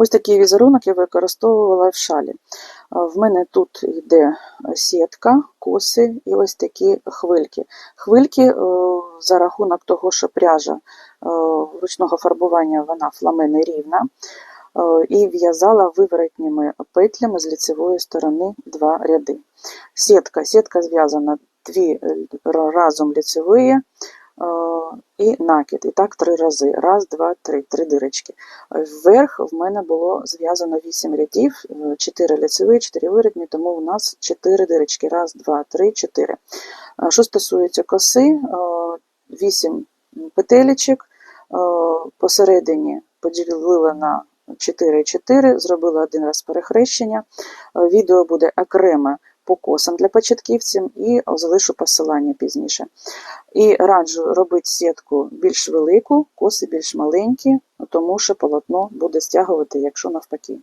Ось такий візерунок я використовувала в шалі. В мене тут йде сітка, коси і ось такі хвильки. Хвильки е, за рахунок того, що пряжа е, ручного фарбування вона фламе не рівна, е, і в'язала виворотніми петлями з лицевої сторони два ряди. Сітка, сітка зв'язана дві разом лицеві е, і накид. І так три рази. Раз, два, три, три дирочки. Вверх в мене було зв'язано 8 рядів, 4 лицеві, 4 виворотні, тому у нас 4 дирочки. Раз, два, три, 4. Що стосується коси, 8 петелечок, е, посередині поділила на 4 4, зробила один раз перехрещення. Е, Відео буде окреме по косам для початківців і залишу посилання пізніше. І раджу робити сітку більш велику, коси більш маленькі, тому що полотно буде стягувати, якщо навпаки.